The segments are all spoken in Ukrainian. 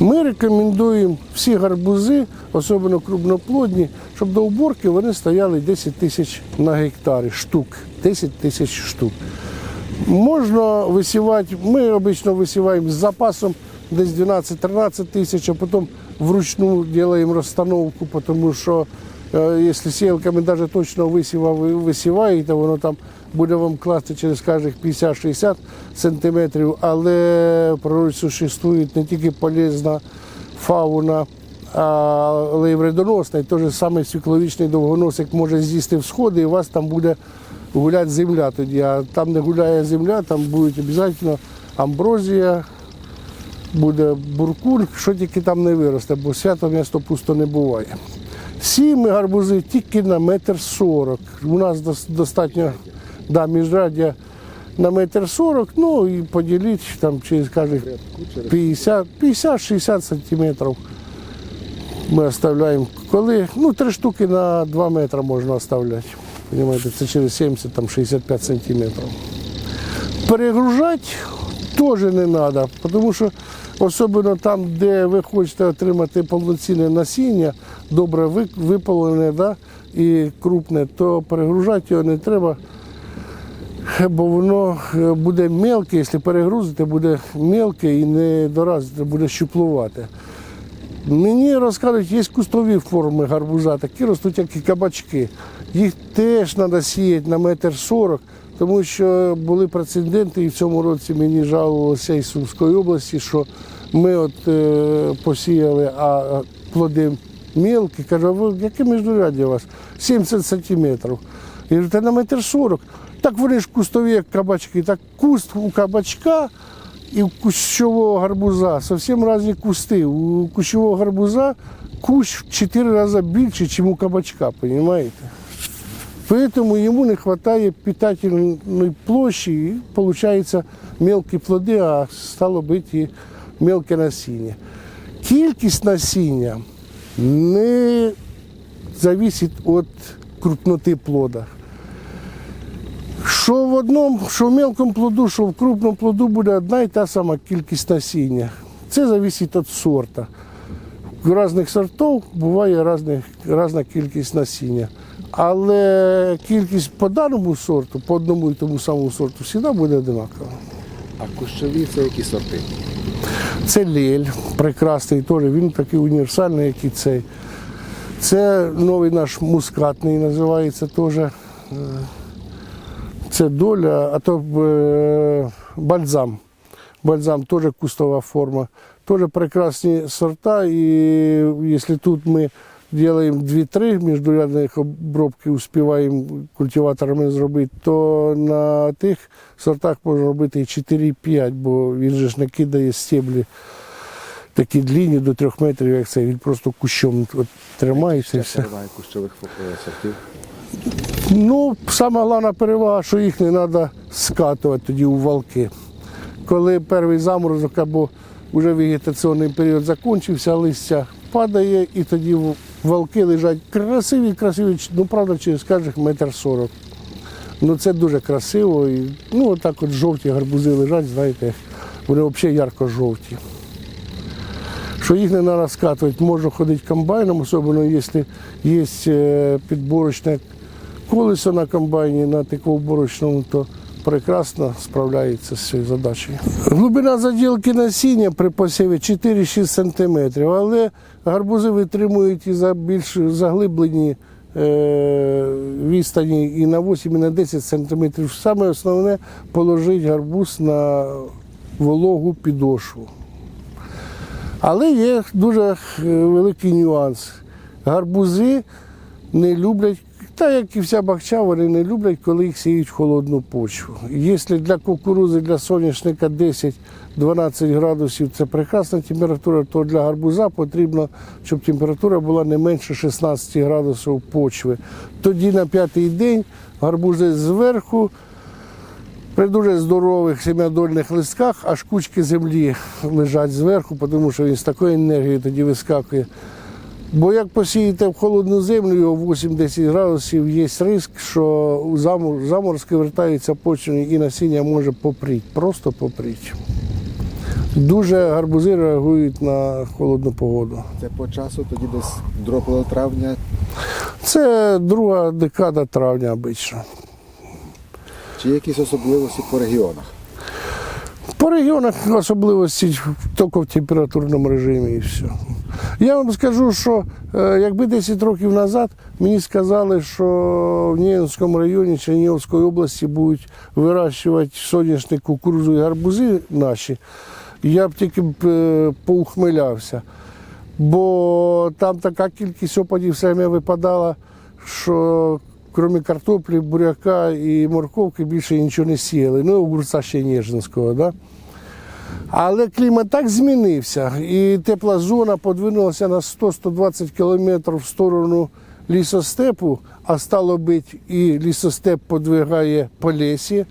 Ми рекомендуємо всі гарбузи, особливо крупноплодні, щоб до уборки вони стояли 10 тисяч на гектарі штук. 10 тисяч штук. Можна висівати, ми обично висіваємо з запасом десь 12-13 тисяч, а потім вручну робимо розстановку, тому що якщо сіялками навіть точно висіва ви висіваєте, воно там буде вам класти через кожних 50-60 сантиметрів, але в природі не тільки полезна фауна, але й вредоносна. І той же самий свікловічний довгоносик може з'їсти всходи, і у вас там буде гуляти земля тоді. А там, де гуляє земля, там буде обов'язково амброзія, буде буркун, що тільки там не виросте, бо свято місто пусто не буває. Сіємо гарбузи тільки на метр сорок. У нас достатньо да, міжраддя на метр сорок, ну і поділити там через кожних 50 50-60 сантиметрів ми оставляємо. Коли, ну, три штуки на 2 метри можна оставляти. Це через 70-65 сантиметрів. Перегружати теж не треба, тому що особливо там, де ви хочете отримати повноцінне насіння, добре ви- випалене да, і крупне, то перегружати його не треба, бо воно е, буде мелке, якщо перегрузити, буде мелке і не доразити, буде щуплувати. Мені розказують, є кустові форми гарбуза, такі ростуть, як і кабачки. Їх теж треба сіяти на метр сорок, тому що були прецеденти, і в цьому році мені жалувалося із Сумської області, що ми от е, посіяли, а плоди мілкі. Кажу, ви яке міждуряддя у вас? 70 сантиметрів. Я кажу, та на метр сорок. Так вони ж кустові, як кабачки. Так куст у кабачка і у кущового гарбуза зовсім різні кусти. У кущового гарбуза кущ в 4 рази більше, ніж у кабачка, розумієте? Поэтому ему не хватает питательной площи, и получается мелкі плоди, а стало бути і мелке насіння. Кількість насіння не зависить від крупноти плода. Що в одному, що в мелкому плоду, що в крупному плоду буде одна і та сама кількість насіння. Це залежить від сорта. У різних сортів буває різна кількість насіння. Але кількість по даному сорту, по одному і тому самому сорту, завжди буде одинакова. А кущові це які сорти? Це лель, прекрасний теж, він такий універсальний, як і цей. Це новий наш мускатний називається теж. Е, Це доля, а то е, бальзам. Бальзам теж кустова форма. Теж прекрасні сорта. І якщо тут ми робимо 2-3 міждурядних обробки, успіваємо культиваторами зробити, то на тих сортах можна робити і 4-5, бо він же ж не кидає стеблі такі длінні до 3 метрів, як це. Він просто кущом от тримається і все. перевага кущових е, сортів. Ну, сама головна перевага, що їх не треба скатувати тоді у валки. Коли перший заморозок або вже вегетаційний період закінчився, листя падає і тоді в- валки лежать красиві, красиві, ну правда, через кожних метр сорок. Ну це дуже красиво. І, ну, отак от жовті гарбузи лежать, знаєте, вони взагалі ярко-жовті. Що їх не треба скатувати, можна ходити комбайном, особливо якщо є е, підборочне колесо на комбайні, на тиковборочному, то прекрасно справляється з цією задачею. Глибина заділки насіння при посіві 4-6 см, але гарбузи витримують і за більш заглиблені е, відстані і на 8, і на 10 см. Саме основне положити гарбуз на вологу підошву. Але є дуже е, великий нюанс. Гарбузи не люблять, та як і вся бахча, вони не люблять, коли їх сіють в холодну почву. Якщо для кукурузи, для соняшника 10-12 градусів це прекрасна температура, то для гарбуза потрібно, щоб температура була не менше 16 градусів почви. Тоді на п'ятий день гарбузи зверху при дуже здорових сім'ядольних листках аж кучки землі лежать зверху, тому що він з такою енергією тоді вискакує. Бо як посієте в холодну землю, його 8-10 градусів, є ризик, що замор- заморозки вертаються почвені і насіння може попріти, просто попріти. Дуже гарбузи реагують на холодну погоду. Це по часу тоді десь дропало травня. Це друга декада травня обично. Чи є якісь особливості по регіонах? По регіонах особливості тільки в температурному режимі і все. Я вам скажу, що е, якби 10 років назад мені сказали, що в Нєвському районі Чернігівської області будуть вирощувати соняшник, кукурудзу і гарбузи наші, я б тільки б е, поухмилявся. Бо там така кількість опадів время випадала, що крім картоплі, буряка і морковки більше нічого не сіяли. Ну, огурця ще Ніжинського, да? Але клімат так змінився, і тепла зона подвинулася на 100-120 кілометрів в сторону лісостепу, а стало бути і лісостеп подвигає по лісі.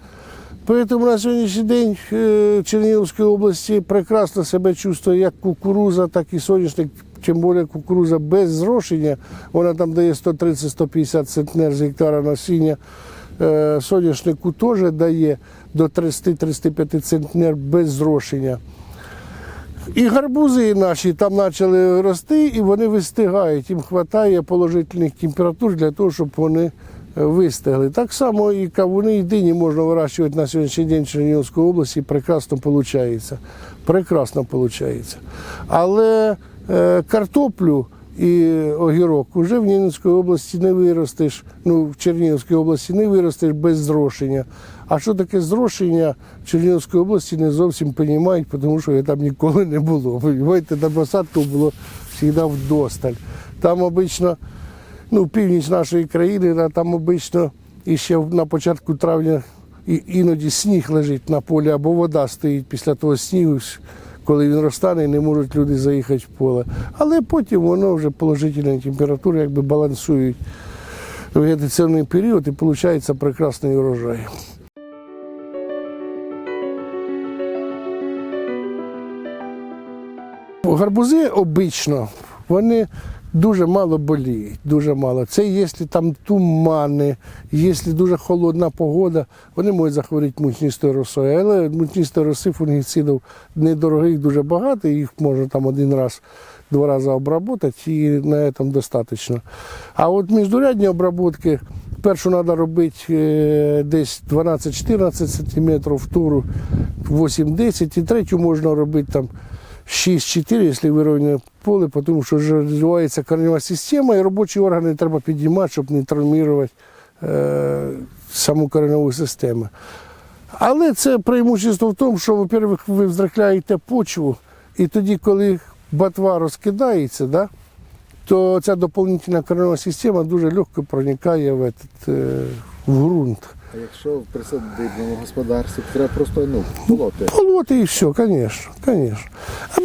Тому на сьогоднішній день е, Чернігівської області прекрасно себе чувствує як кукуруза, так і соняшник, тим більше кукуруза без зрошення. Вона там дає 130-150 центнер з гектара насіння. Е, Соняшнику теж дає до 30-35 центнер без зрошення. І гарбузи наші там почали рости, і вони вистигають. Їм вистачає положительних температур для того, щоб вони е, вистигли. Так само і кавуни, і дині можна вирощувати на сьогоднішній день в Чернігівській області. Прекрасно виходить. Прекрасно виходить. Але картоплю і огірок вже в Нінській області не виростеш, ну в Чернігівській області не виростеш без зрошення. А що таке зрошення в Чернігівській області не зовсім розуміють, тому що я там ніколи не було. Понимаєте, на посадку було завжди вдосталь. Там обично, ну, північ нашої країни, там обично і ще на початку травня іноді сніг лежить на полі або вода стоїть після того снігу, коли він розтане, не можуть люди заїхати в поле. Але потім воно вже положительна температури якби балансують вегетаційний період і виходить прекрасний урожай. Гарбузи обично, вони дуже мало боліють, дуже мало. Це якщо там тумани, якщо дуже холодна погода, вони можуть захворіти мучністою росою. Але мучністої роси фунгіцидів недорогих, дуже багато, їх можна там один раз, два рази обработати і на цьому достатньо. А от міждурядні обработки, першу треба робити е, десь 12-14 см, втору 8-10 і третю можна робити там 6-4, якщо вирівняне поле, тому що вже розвивається коренева система, і робочі органи треба піднімати, щоб не травмувати е, саму кореневу систему. Але це преимущество в тому, що, во-первых, ви вздрахляєте почву, і тоді, коли ботва розкидається, да, то ця доповнительна коренева система дуже легко проникає в, этот, е, в ґрунт. А якщо в присадибному господарстві, то треба просто ну, полоти. Полоти і все, звісно, звісно.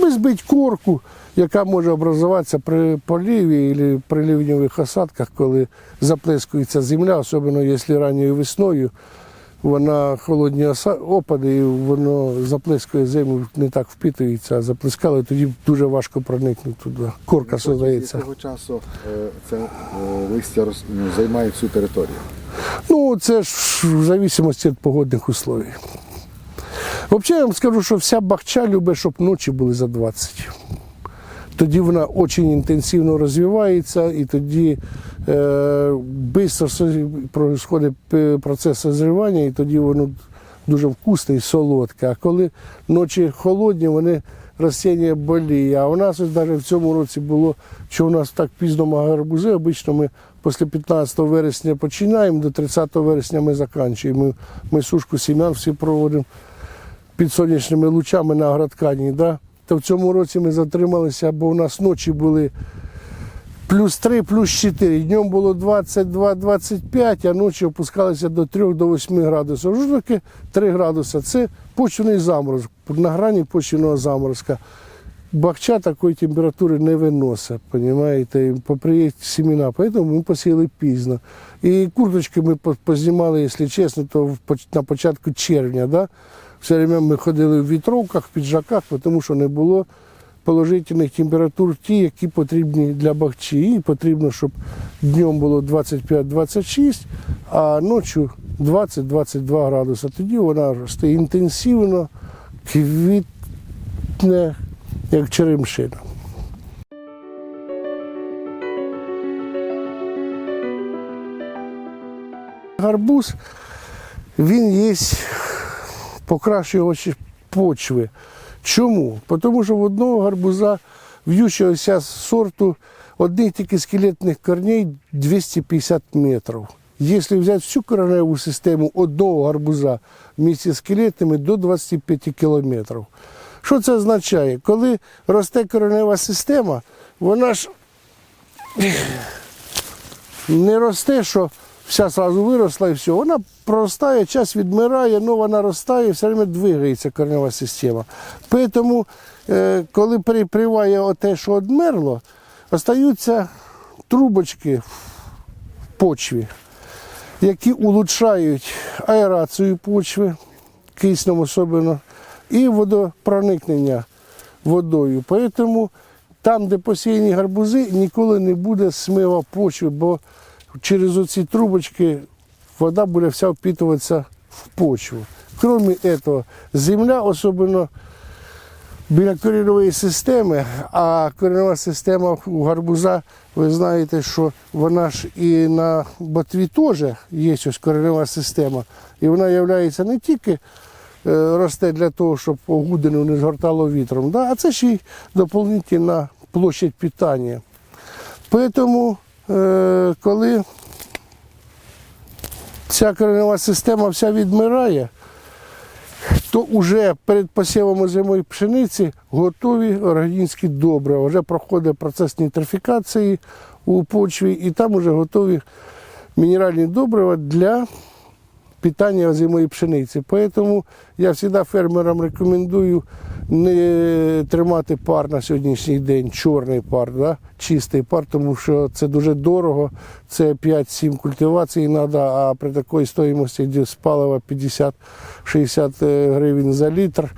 Аби збити корку, яка може образуватися при поливі або при ливневих осадках, коли заплескується земля, особливо якщо ранньою весною, вона холодні опади, і воно заплескує землю, не так впитується, а заплескало, і тоді дуже важко проникнути туди. Корка создається. якого часу е, це е, листя роз- ну, займає всю територію? Ну, це ж в зависимості від погодних условий. Взагалі, я вам скажу, що вся бахча любить, щоб ночі були за 20. Тоді вона дуже інтенсивно розвивається, і тоді е, швидко відбувається процес созрівання, і тоді воно дуже вкусне і солодке. А коли ночі холодні, вони ростіння боліє. А у нас ось навіть в цьому році було, що у нас так пізно гарбузи, обично ми після 15 вересня починаємо, до 30 вересня ми закінчуємо. Ми, ми сушку сім'ян всі проводимо під сонячними лучами на агроткані. Да? То в цьому році ми затрималися, бо у нас ночі були плюс 3, плюс 4. Днем було 22-25, а ночі опускалися до 3 до 8 градусів. Що таке 3 градуси? Це почвений заморозок, на грані почвеного заморозка. Бахча такої температури не виносить, і поприє семена, тому ми посіяли пізно. І курточки ми познімали, якщо чесно, то на початку червня. Да? Все время ми ходили в вітровках, в піджаках, тому що не було положительних температур ті, які потрібні для бахчі. І потрібно, щоб днем було 25-26, а ночі 20-22 градуси. Тоді вона росте інтенсивно, квітне, як черемшина. Гарбуз, він є покращувачі почви. Чому? Тому що в одного гарбуза в'ючого сорту одних тільки скелетних корней 250 метрів. Якщо взяти всю кореневу систему одного гарбуза вместе з скелетними до 25 кілометрів. Що це означає? Коли росте коренева система, вона ж не росте, що вся сразу виросла і все. Вона проростає, час відмирає, нова наростає, все время двигається коренева система. Тому, е, коли переприває те, що одмерло, остаються трубочки в почві, які улучшають аерацію почви, киснем особливо, і водопроникнення водою. Тому там, де посіяні гарбузи, ніколи не буде смива почви, бо через оці трубочки вода буде вся впітуватися в почву. Крім цього, земля, особливо біля корінної системи, а корінова система у гарбуза, ви знаєте, що вона ж і на ботві теж є ось коренева система. І вона є не тільки е, росте для того, щоб огудину не згортало вітром, да, а це ще й доповнительна площадь питання. Тому, е, коли ця коренева система вся відмирає, то вже перед посівом зимої пшениці готові органічні добрива. Вже проходить процес нітрифікації у почві, і там вже готові мінеральні добрива для питання зимої пшениці. Тому я завжди фермерам рекомендую не тримати пар на сьогоднішній день, чорний пар, да? чистий пар, тому що це дуже дорого. Це 5-7 культивацій треба, а при такій стоїмості десь палива 50-60 гривень за літр.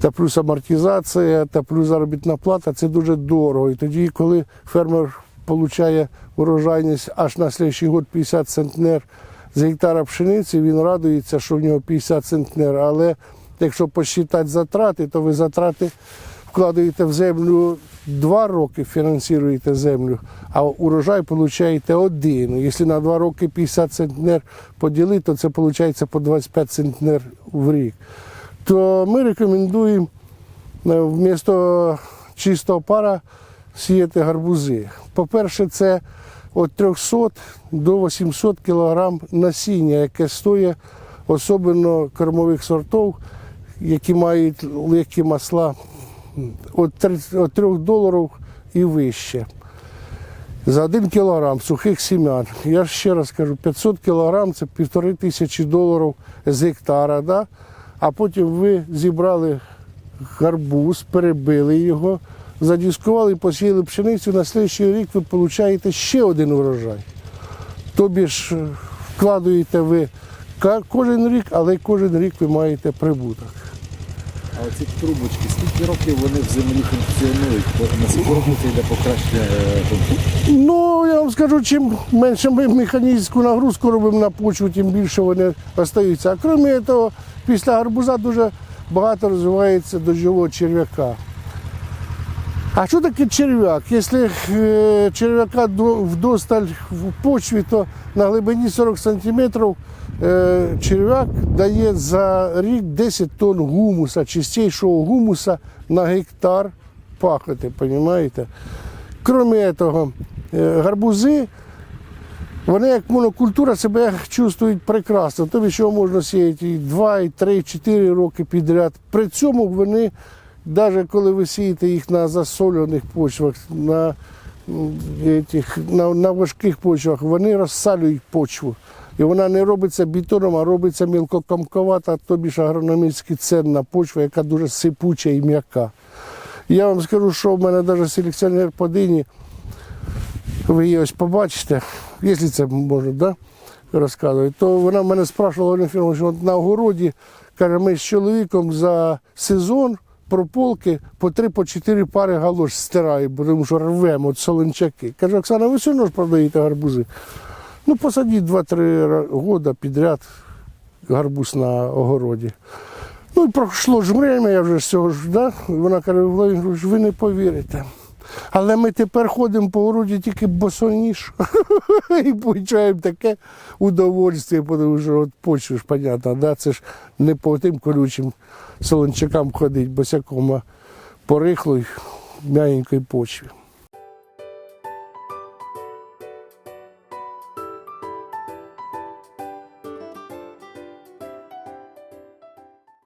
Та плюс амортизація, та плюс заробітна плата це дуже дорого. І тоді, коли фермер отримує урожайність аж на слідчий год 50 центнер з гектара пшениці, він радується, що в нього 50 центнер. Але якщо посчитати затрати, то ви затрати вкладаєте в землю два роки, фінансуєте землю, а урожай отримуєте один. Якщо на два роки 50 центнер поділити, то це виходить по 25 центнер в рік. То ми рекомендуємо е, вмісто чистого пара сіяти гарбузи. По-перше, це від 300 до 800 кг насіння, яке стоїть особливо кормових сортів, які мають легкі масла від 3 доларів і вище. За 1 кілограм сухих сім'ян. Я ще раз кажу, 500 кілограм це півтори тисячі доларів з гектара. Да? А потім ви зібрали гарбуз, перебили його, задіскували, посіяли пшеницю, на слідчий рік ви отримаєте ще один урожай. Тобі ж е, вкладуєте ви кожен рік, але кожен рік ви маєте прибуток. А оці трубочки, скільки років вони в землі функціонують? Наскільки років це йде покращення е. Ну, я вам скажу, чим менше ми механічну нагрузку робимо на почву, тим більше вони остаються. А крім того, після гарбуза дуже багато розвивається дощового черв'яка. А що таке черв'як? Якщо е, черв'яка до- вдосталь в почві, то на глибині 40 см е, черв'як дає за рік 10 тонн гумуса, чистішого гумуса на гектар пахоти, розумієте? Крім того, е, гарбузи, вони як монокультура себе чувствують прекрасно. Тобі що можна сіяти і 2, і 3, і 4 роки підряд. При цьому вони, навіть коли ви сієте їх на засолених почвах, на, м, етих, на, на важких почвах, вони розсалюють почву. І вона не робиться бетоном, а робиться мілкокомковата, тобі ж агрономічно ценна почва, яка дуже сипуча і м'яка. Я вам скажу, що в мене навіть селекціонер по дині, ви її ось побачите, якщо це можна да, розказувати, то вона мене Фірмовна, що на огороді, каже, ми з чоловіком за сезон прополки по три, по чотири пари галош стираю, бо тому що рвемо от солончаки. Каже, Оксана, ви все одно ж продаєте гарбузи. Ну, посадіть 2-3 роки підряд гарбуз на огороді. Ну і пройшло ж время, я вже з цього ж, да? вона каже, ви не повірите. Але ми тепер ходимо по городі тільки босоніж і получаємо таке удовольствие, тому що от почву понятно, да? це ж не по тим колючим солончакам ходить, босяком, а по рихлій, м'ягенькій почві.